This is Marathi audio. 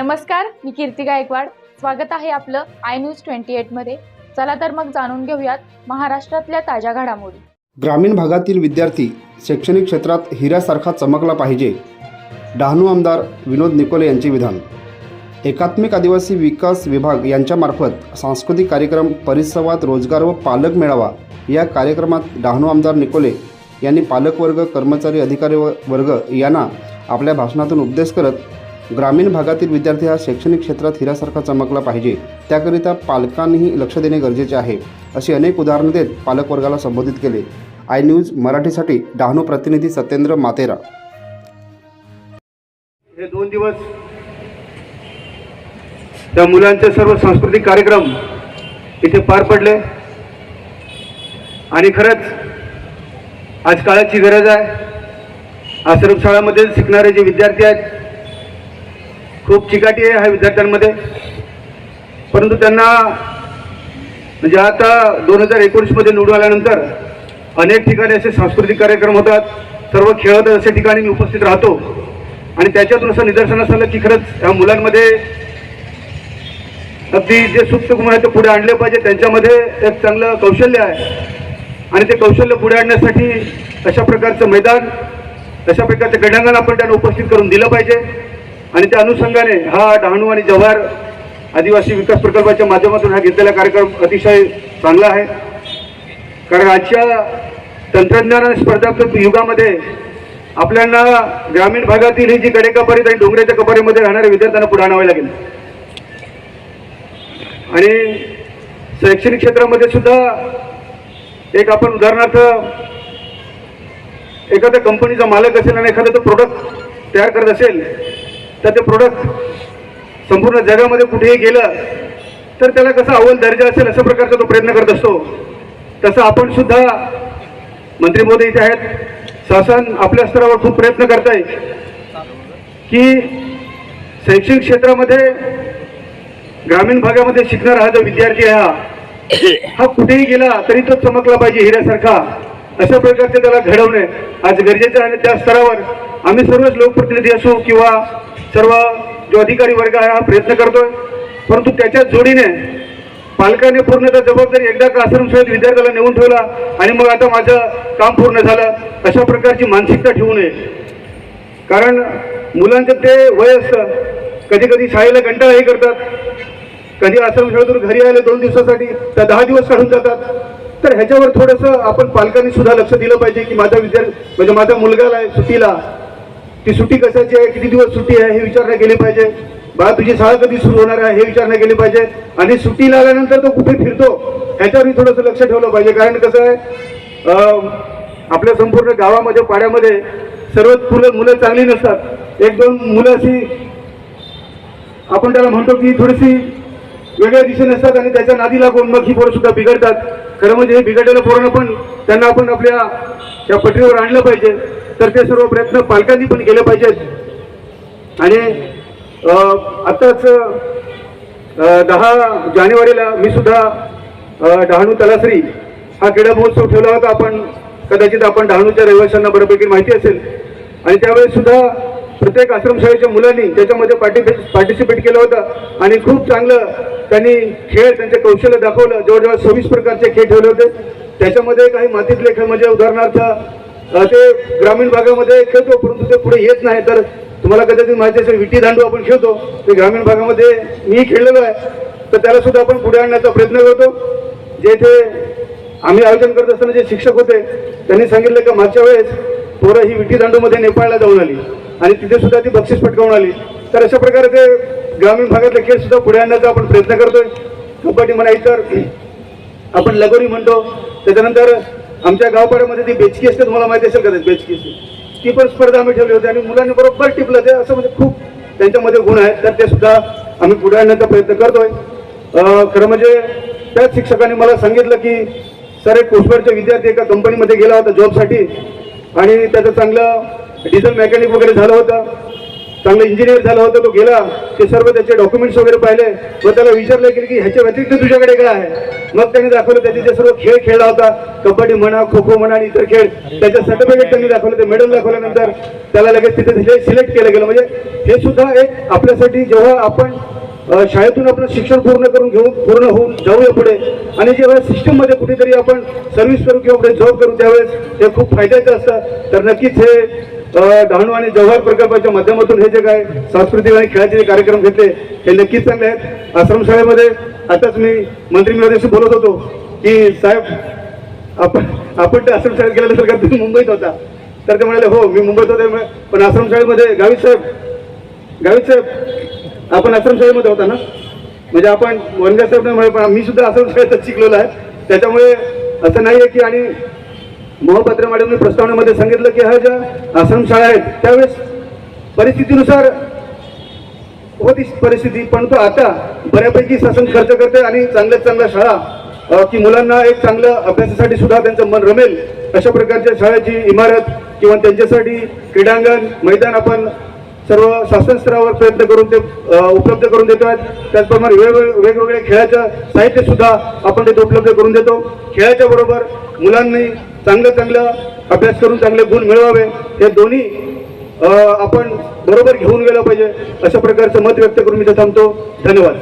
नमस्कार मी कीर्ती गायकवाड. स्वागत आहे आपलं आय न्यूज ट्वेंटी एटमध्ये चला तर मग जाणून घेऊयात महाराष्ट्रातल्या ताज्या घडामोडी. ग्रामीण भागातील विद्यार्थी शैक्षणिक क्षेत्रात हिऱ्यासारखा चमकला पाहिजे डहाणू आमदार विनोद निकोले यांचे विधान. एकात्मिक आदिवासी विकास विभाग यांच्यामार्फत सांस्कृतिक कार्यक्रम परिसंवाद रोजगार व पालक मेळावा या कार्यक्रमात डहाणू आमदार निकोले यांनी पालकवर्ग कर्मचारी अधिकारी वर्ग यांना आपल्या भाषणातून उपदेश करत ग्रामीण भागातील विद्यार्थी हा शैक्षणिक क्षेत्रात हिऱ्यासारखा चमकला पाहिजे. त्याकरिता पालकांनीही लक्ष देणे गरजेचे आहे अशी अनेक उदाहरणं देत पालकवर्गाला संबोधित केले. आय न्यूज मराठीसाठी डहाणू प्रतिनिधी सत्येंद्र मातेरा हे दोन दिवस त्या मुलांचे सर्व सांस्कृतिक कार्यक्रम इथे पार पडले. आणि खरंच आज काळाची गरज आहे. आश्रमशाळामध्ये शिकणारे जे विद्यार्थी आहेत खूप चिकाटी आहे ह्या विद्यार्थ्यांमध्ये. परंतु त्यांना म्हणजे आता दोन हजार एकोणीसमध्ये निवडून आल्यानंतर अनेक ठिकाणी असे सांस्कृतिक कार्यक्रम होतात. सर्व खेळत अशा ठिकाणी मी उपस्थित राहतो. आणि त्याच्यातून असं निदर्शनास आलं की खरंच ह्या मुलांमध्ये अगदी जे सुप्त गुण आहे ते पुढे आणले पाहिजे. त्यांच्यामध्ये एक चांगलं कौशल्य आहे. आणि ते कौशल्य पुढे आणण्यासाठी अशा प्रकारचं मैदान अशा प्रकारचं गडांगण आपण त्यांना उपस्थित करून दिलं पाहिजे. आणि त्या अनुषंगाने हा डहाणू आणि जव्हार आदिवासी विकास प्रकल्पाच्या माध्यमातून हा घेतलेला कार्यक्रम अतिशय चांगला आहे. कारण आजच्या तंत्रज्ञान आणि स्पर्धात्मक युगामध्ये आपल्याला ग्रामीण भागातील ही जी कडेकपारीत आणि डोंगराच्या कपारीमध्ये राहणाऱ्या विद्यार्थ्यांना पुढे आणावे लागेल. आणि शैक्षणिक क्षेत्रामध्ये सुद्धा एक आपण उदाहरणार्थ एखाद्या कंपनीचा मालक असेल आणि एखादा तो प्रोडक्ट तयार करत असेल तर ते प्रोडक्ट संपूर्ण जगामध्ये कुठेही गेलं तर त्याला कसा अव्वल दर्जा असेल अशा प्रकारचा तो प्रयत्न करत असतो. तसं आपण सुद्धा मंत्री मोदी इथे आहेत. शासन आपल्या स्तरावर खूप प्रयत्न करत आहे की शैक्षणिक क्षेत्रामध्ये ग्रामीण भागामध्ये शिकणारा हा जो विद्यार्थी आहे हा हा कुठेही गेला तरी तो चमकला पाहिजे हिऱ्यासारखा. अशा प्रकारचे त्याला घडवणे आज गरजेचं आहे आणि त्या स्तरावर आम्ही सर्वच लोकप्रतिनिधी असू किंवा सर्व जो अधिकारी वर्ग आहे हा प्रयत्न करतोय. परंतु त्याच्या जोडीने पालकाने पूर्णतः जबाबदारी एकदा का आश्रमशाळेत विद्यार्थ्याला नेऊन ठेवला आणि मग आता माझं काम पूर्ण झालं. अशा प्रकारची मानसिकता ठेवू नये. कारण मुलांचं ते वय असतं. कधी कधी शाळेला कंटाळाही करतात. कधी आश्रमशाळेतून घरी आले दोन दिवसासाठी तर दहा दिवस काढून जातात. तर ह्याच्यावर थोडंसं आपण पालकांनी सुद्धा लक्ष दिलं पाहिजे की माझा विद्यार्थी म्हणजे माझा मुलगाला आहे सुट्टीला. ती सुट्टी कशाची आहे? किती दिवस सुट्टी आहे? हे विचारणा केली पाहिजे. बाळा तुझी शाळा कधी सुरू होणार आहे? हे विचारणा केली पाहिजे. आणि सुट्टीला आल्यानंतर तो कुठे फिरतो? ह्याच्यावरही थोडंसं लक्ष ठेवलं पाहिजे. कारण कसं आहे आपल्या संपूर्ण गावामध्ये पाड्यामध्ये सर्वच पूर्ण मुलं चांगली नसतात. एक दोन मुलं अशी आपण त्याला म्हणतो की थोडीशी वेगळ्या दिशेने असतात आणि त्याच्या नादी लागून मग ही पोरं सुद्धा बिघडतात. खरं म्हणजे हे बिघडलेल्या पोरांना पण त्यांना आपण आपल्या या पटरीवर आणलं पाहिजे. तर ते सर्व प्रयत्न पालकांनी पण केले पाहिजेत. आणि आत्ताच दहा जानेवारीला मी सुद्धा डहाणू तलासरी हा क्रीडा महोत्सव ठेवला होता. आपण कदाचित आपण डहाणूच्या रहिवाशांना बऱ्यापैकी माहिती असेल. आणि त्यावेळेस सुद्धा प्रत्येक आश्रमशाळेच्या मुलांनी त्याच्यामध्ये पार्टिसिपेट पार्टिसिपेट केलं होतं. आणि खूप चांगलं त्यांनी खेळ त्यांचे कौशल्य दाखवलं. जवळजवळ सव्वीस प्रकारचे खेळ ठेवले होते. त्याच्यामध्ये काही मातीतले खेळ म्हणजे उदाहरणार्थ ते ग्रामीण भागामध्ये खेळतो परंतु ते पुढे येत नाही. तर तुम्हाला कदाचित माहिती असेल विटी दांडू आपण खेळतो. ते ग्रामीण भागामध्ये मी खेळलेलो आहे. तर त्याला सुद्धा आपण पुढे आणण्याचा प्रयत्न करतो. जे इथे आम्ही आयोजन करत असताना जे शिक्षक होते त्यांनी सांगितलं की मागच्या वेळेस पोरं ही विटी दांडूमध्ये नेपाळला जाऊन आली. आणि तिथे सुद्धा ती बक्षीस पटकावून आली. तर अशा प्रकारे ते ग्रामीण भागातले खेळ सुद्धा पुढे आणण्याचा आपण प्रयत्न करतोय. कबड्डी म्हणा तर आपण लगोरी म्हणतो. त्याच्यानंतर आमच्या गावपाड्यामध्ये ती बेचकी असते तुम्हाला माहिती असेल कदाचित बेचकी असते ती पण स्पर्धा आम्ही ठेवली होती आणि मुलांनी बरोबर टिपलं. ते असं म्हणजे खूप त्यांच्यामध्ये गुण आहेत. तर ते सुद्धा आम्ही पुढे आणण्याचा प्रयत्न करतोय. खरं म्हणजे त्याच शिक्षकांनी मला सांगितलं की सर एक कोस्टगार्डचा विद्यार्थी एका कंपनीमध्ये गेला होता जॉबसाठी आणि त्याचं चांगलं डिझेल मेकॅनिक वगैरे झालं होतं. चांगलं इंजिनियर झालं होतं तो गेला. ते सर्व त्याचे डॉक्युमेंट्स वगैरे पाहिले. व त्याला विचारलं गेलं की ह्याच्या व्यतिरिक्त तुझ्याकडे काय आहे? मग त्यांनी दाखवलं त्याचे जे सर्व खेळ खेळला होता कबड्डी म्हणा खो खो म्हणा आणि इतर खेळ त्याचं सर्टिफिकेट त्यांनी दाखवलं ते मेडल दाखवल्यानंतर त्याला लगेच तिथे सिलेक्ट केलं गेलं. म्हणजे हे सुद्धा एक आपल्यासाठी जेव्हा आपण शाळेतून आपलं शिक्षण पूर्ण करून घेऊन पूर्ण होऊन जाऊया पुढे आणि जेव्हा सिस्टममध्ये कुठेतरी आपण सर्व्हिस करू किंवा पुढे जॉब करू त्यावेळेस हे खूप फायद्याचं असतं. तर नक्कीच हे डहाणू आणि जव्हार प्रकल्पाच्या माध्यमातून हे जे काय सांस्कृतिक आणि खेळाचे जे कार्यक्रम घेतले हे नक्कीच चांगले आहेत. आश्रमशाळेमध्ये आताच मी मंत्री महोदयाशी बोलत होतो की साहेब आपण आपण त्या आश्रमशाळेत गेल्यानंतर का तुम्ही मुंबईत होता? तर ते म्हणाले हो मी मुंबईत होते पण आश्रमशाळेमध्ये गावित साहेब गावित साहेब आपण आश्रमशाळेमध्ये होता ना? म्हणजे आपण वनगा साहेब पण मी सुद्धा आश्रमशाळेतच शिकलेलो आहे. त्याच्यामुळे असं नाही आहे की आणि मोहपत्र मॅडमने प्रस्तावनेमध्ये सांगितलं की ह्या ज्या आश्रमशाळा आहेत त्यावेळेस परिस्थितीनुसार होती परिस्थिती पण तो आता बऱ्यापैकी शासन खर्च करते आणि चांगल्यात चांगल्या शाळा की मुलांना एक चांगलं अभ्यासासाठी सुद्धा त्यांचं मन रमेल अशा प्रकारच्या शाळेची इमारत किंवा त्यांच्यासाठी क्रीडांगण मैदान आपण सर्व शासन स्तरावर प्रयत्न करून ते उपलब्ध करून देतो आहेत. त्याचप्रमाणे वेगवेगळ्या वेगवेगळ्या खेळाचं साहित्य सुद्धा आपण तिथे उपलब्ध करून देतो. खेळाच्या बरोबर मुलांनी चांगलं चांगलं अभ्यास करून चांगले गुण मिळवावे. हे दोन्ही आपण बरोबर घेऊन गेलं पाहिजे. अशा प्रकारचं मत व्यक्त करून मी थांबतो. धन्यवाद.